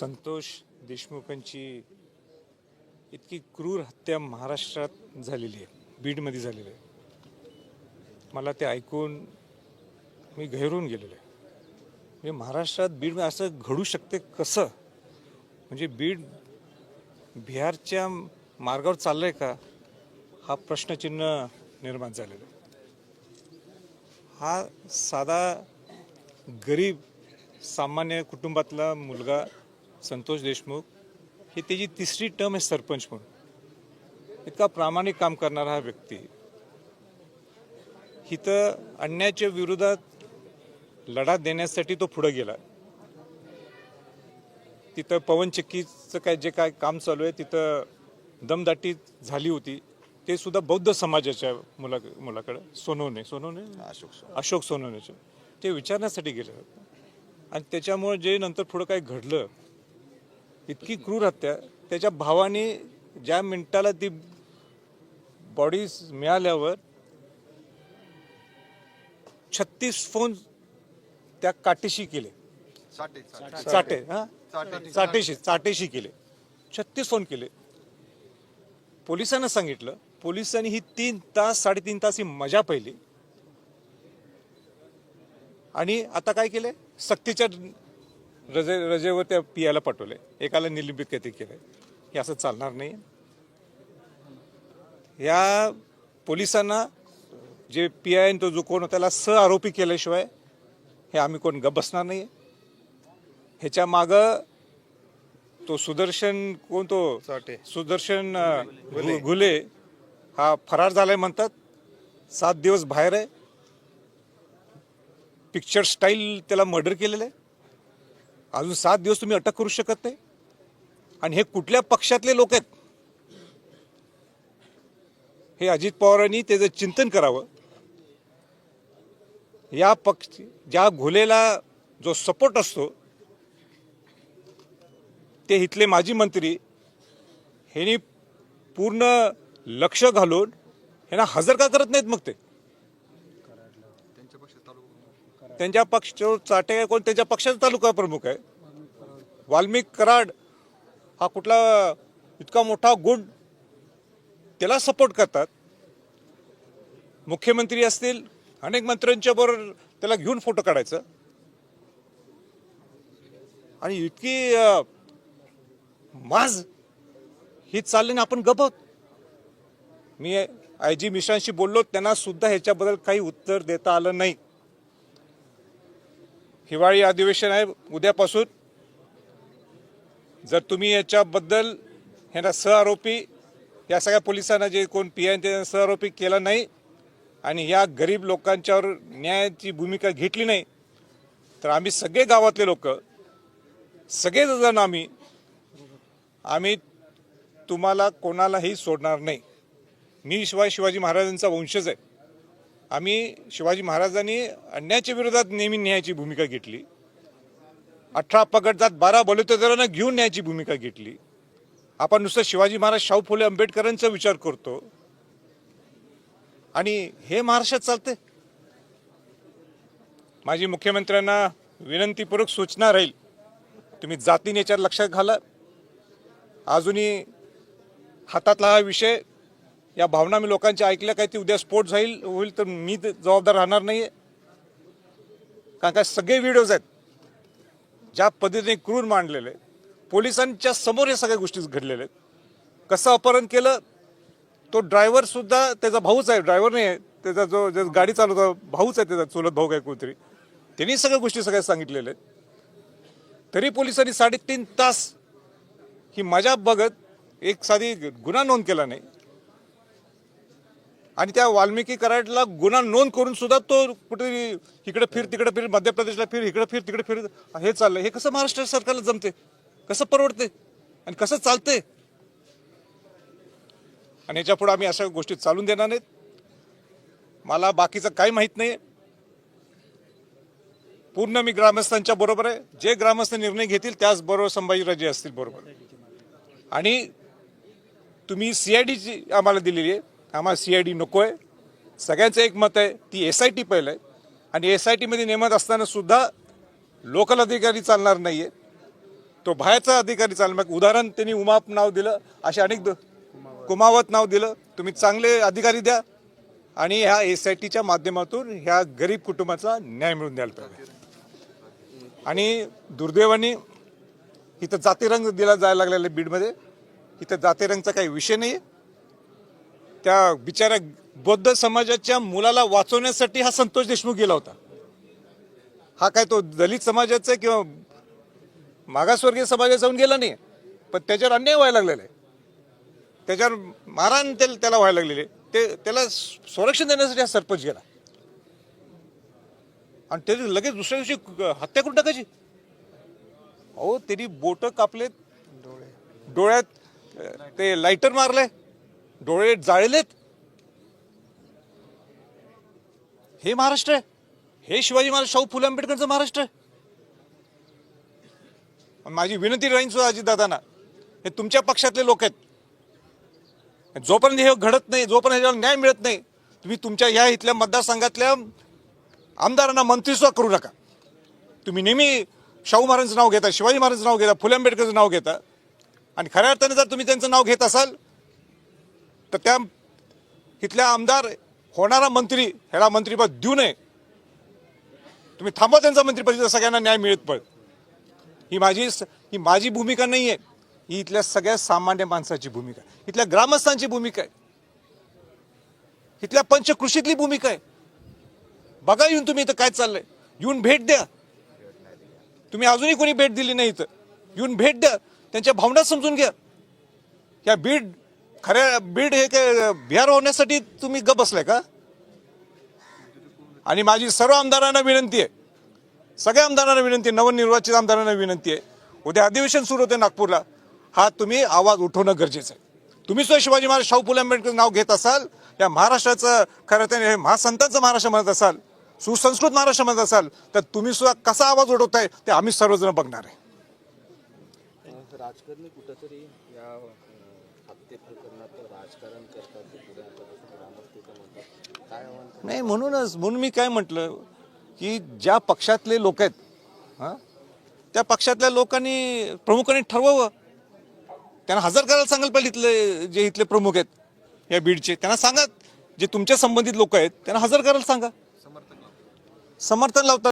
संतोष देशमुखांची इतकी क्रूर हत्या महाराष्ट्रात झालेली आहे बीडमध्ये झालेली आहे. मला ते ऐकून मी गैरून गेलेलो आहे. म्हणजे महाराष्ट्रात बीड असं घडू शकते कसं? म्हणजे बीड बिहारच्या मार्गावर चाललं आहे का? हा प्रश्नचिन्ह निर्माण झालेला आहे. हा साधा गरीब सामान्य कुटुंबातला मुलगा संतोष देशमुख ही त्याची तिसरी टर्म आहे सरपंच म्हणून. इतका प्रामाणिक काम करणारा हा व्यक्ती. इथं अन्यायाच्या विरोधात लढा देण्यासाठी तो पुढे गेला. तिथं पवनचक्कीचं काय जे काय काम चालू आहे तिथं दमदाटी झाली होती ते सुद्धा बौद्ध समाजाच्या मुला मुलाकडे सोनवणे सोनवणे. अशोक सोनवणेचे. ते विचारण्यासाठी गेले होते. आणि त्याच्यामुळे जे नंतर पुढं काय घडलं इतकी क्रूर हत्या. त्याच्या भावाने ज्या मिनिटाला ती बॉडी मिळाल्यावर छत्तीस फोन त्या काटेशी केले. चाटे हा? चाटे. चाटेशी चाटेशी केले. छत्तीस फोन केले. पोलिसांना सांगितलं पोलिसांनी ही तीन तास साडेतीन तास ही मजा पाहिली. आणि आता काय केले? सक्तीच्या रजे रजेवर त्या पियाला पाठवले. एकाला निलंबित किती केलंय? हे असं चालणार नाही या पोलिसांना जे पी आय तो जो कोण त्याला स आरोपी केल्याशिवाय हे आम्ही कोण गप बसणार नाही ह्याच्या माग तो सुदर्शन कोण तो. सुदर्शन घुले. हा फरार झालाय म्हणतात. सात दिवस बाहेर आहे. पिक्चर स्टाईल त्याला मर्डर केलेलं आहे. अजून सात दिवस तुम्ही अटक करू शकत नाही. आणि हे कुठल्या पक्षातले लोक आहेत? हे अजित पवारांनी त्याचं चिंतन करावं या पक्ष ज्या घोलेला जो सपोर्ट असतो ते इथले माजी मंत्री ह्यांनी पूर्ण लक्ष घालून ह्यांना हजर का करत नाहीत मग ते त्यांच्या पक्षात तालुका त्यांच्या पक्ष चाटे आहे कोण? त्यांच्या पक्षाचा तालुका प्रमुख आहे. वाल्मिक कराड हा कुठला इतका मोठा गुण त्याला सपोर्ट करतात. मुख्यमंत्री असतील अनेक मंत्र्यांच्या बरोबर त्याला घेऊन फोटो काढायचं. आणि इतकी माज ही चालली ना आपण गबत मी आय जी मिश्रांशी बोललो त्यांना सुद्धा ह्याच्याबद्दल काही उत्तर देता आलं नाही. हिवाळी अधिवेशन आहे उद्यापासून. जर तुम्ही याच्याबद्दल ह्यांना सहआरोपी या सगळ्या पोलिसांना जे कोण पी आय त्यांना सहआरोपी केला नाही आणि या गरीब लोकांच्यावर न्यायाची भूमिका घेतली नाही तर आम्ही सगळे गावातले लोक सगळेजण आम्ही आम्ही तुम्हाला कोणालाही सोडणार नाही. मी शिवाय शिवाजी महाराजांचा वंशज आहे. आम्ही शिवाजी महाराजांनी अन्यायाच्या विरोधात नेहमी न्यायाची भूमिका घेतली. अठरा पगडजात बारा बलुतेदारांना घेऊन न्यायाची भूमिका घेतली. आपण नुसतं शिवाजी महाराज शाहू फुले आंबेडकरांचा विचार करतो. आणि हे महाराष्ट्रात चालते माझी मुख्यमंत्र्यांना विनंतीपूर्वक सूचना राहील. तुम्ही जातीने याच्यात लक्षात घाला. अजूनही हातातला हा विषय या भावना मी लोकांच्या ऐकल्या काय ती उद्या स्फोट जाईल होईल तर मी ते जबाबदार राहणार नाही कारण का सगळे व्हिडिओज आहेत ज्या पद्धतीने क्रूर मांडलेले पोलिसांच्या समोर या सगळ्या गोष्टी घडलेल्या आहेत. कसं अपहरण केलं तो ड्रायव्हर सुद्धा त्याचा भाऊच आहे ड्रायव्हर नाही आहे त्याचा जो जो गाडी चालवतो भाऊच आहे त्याचा चुलत भाऊ काय कोणतरी. त्यांनी सगळ्या गोष्टी सगळ्या सांगितलेल्या आहेत. तरी पोलिसांनी साडेतीन तास ही मजा बघत एक साधी गुन्हा नोंद केला नाही. आणि त्या वाल्मिकी कराडला गुन्हा नोंद करून सुद्धा तो कुठेतरी इकडे फिर तिकडे फिर मध्य प्रदेशला फिर इकडे फिर तिकडे फिर हे चाललंय. हे कसं महाराष्ट्र सरकारला जमते कसं परवडते आणि कसं चालते आणि याच्यापुढे आम्ही अशा गोष्टी चालून देणार नाहीत. मला बाकीचं काही माहीत नाही पूर्ण मी ग्रामस्थांच्या बरोबर आहे. जे ग्रामस्थ निर्णय घेतील त्याचबरोबर संभाजीराजे असतील बरोबर. आणि तुम्ही सीआयडीची आम्हाला दिलेली आहे. आम्हाला डी नको आहे. सगळ्यांचं एक मत आहे. ती एस आय टी पहिलं आहे. आणि एस आय टीमध्ये नेमत असताना सुद्धा लोकल अधिकारी चालणार नाही आहे तो बाहेरचा अधिकारी चालेल मग उदाहरण त्यांनी उमाप नाव दिलं. असे अनेक कुमावत नाव दिलं. तुम्ही चांगले अधिकारी द्या. आणि ह्या एस आय टीच्या माध्यमातून ह्या गरीब कुटुंबाचा न्याय मिळून द्यायला पाहिजे. आणि दुर्दैवाने इथं जातीरंग दिला जायला लागलेला आहे बीडमध्ये. इथं जातीरंगचा काही विषय नाही आहे त्या बिचाऱ्या बौद्ध समाजाच्या मुलाला वाचवण्यासाठी हा संतोष देशमुख गेला होता. हा काय तो दलित समाजाचा किंवा मागासवर्गीय समाजात जाऊन गेला नाही पण त्याच्यावर अन्याय व्हायला लागलेला आहे. त्याच्यावर मारहाण त्याला व्हायला लागलेले ते त्याला संरक्षण देण्यासाठी हा सरपंच गेला. आणि त्याची लगेच दुसऱ्या दिवशी हत्या करून टाकायची. अहो त्यांनी बोट कापलेत डोळ्यात ते लाइटर मारले डोळे जाळलेत. हे महाराष्ट्र आहे. हे शिवाजी महाराज शाहू फुले आंबेडकरचं महाराष्ट्र आहे. माझी विनंती राहीन सुद्धा अजितदादांना हे तुमच्या पक्षातले लोक आहेत. जोपर्यंत हे घडत नाही जोपर्यंत ह्याच्यावर न्याय मिळत नाही तुम्ही तुमच्या ह्या इथल्या मतदारसंघातल्या आमदारांना मंत्रीसुद्धा करू नका. तुम्ही नेहमी शाहू महाराजांचं नाव घेता शिवाजी महाराजांचं नाव घेता फुले आंबेडकरचं नाव घेता. आणि खऱ्या अर्थाने जर तुम्ही त्यांचं नाव घेत असाल तर त्या इथल्या आमदार होणारा मंत्री ह्याला मंत्रीपद देऊ नये. तुम्ही थांबा त्यांचा मंत्रिपद सगळ्यांना न्याय मिळत पण. ही माझी ही माझी भूमिका नाही आहे ही इथल्या सगळ्या सामान्य माणसाची भूमिका आहे. इथल्या ग्रामस्थांची भूमिका आहे. इथल्या पंचकृषीतली भूमिका आहे. बघा येऊन तुम्ही इथं काय चाललंय. येऊन भेट द्या. तुम्ही अजूनही कोणी भेट दिली नाही इथं. येऊन भेट द्या. त्यांच्या भावना समजून घ्या. या बीड खऱ्या बीड हे काय बिहार होण्यासाठी तुम्ही गप बसलाय का? आणि माझी सर्व आमदारांना विनंती आहे. सगळ्या आमदारांना विनंती आहे. नवनिर्वाचित आमदारांना विनंती आहे. उद्या अधिवेशन सुरू होते नागपूरला. हा तुम्ही आवाज उठवणं गरजेचं आहे. तुम्ही सुद्धा शिवाजी महाराज शाहू फुले आंबेडकर नाव घेत असाल या महाराष्ट्राचं खरं तर हे महासंतांचं महाराष्ट्र म्हणत असाल सुसंस्कृत महाराष्ट्र म्हणत असाल तर तुम्ही सुद्धा कसा आवाज उठवताय ते आम्ही सर्वजण बघणार आहे. राजकारणी कुठंतरी या राजकारण करतात पुढे नाही म्हणूनच म्हणून मी काय म्हटलं की ज्या पक्षातले लोक आहेत हां त्या पक्षातल्या लोकांनी प्रमुखांनी ठरवावं. त्यांना हजर करायला सांगायला पाहिजे इथले जे इथले प्रमुख आहेत या बीडचे. त्यांना सांगा जे तुमच्या संबंधित लोक आहेत त्यांना हजर करायला सांगा. समर्थन लावतात.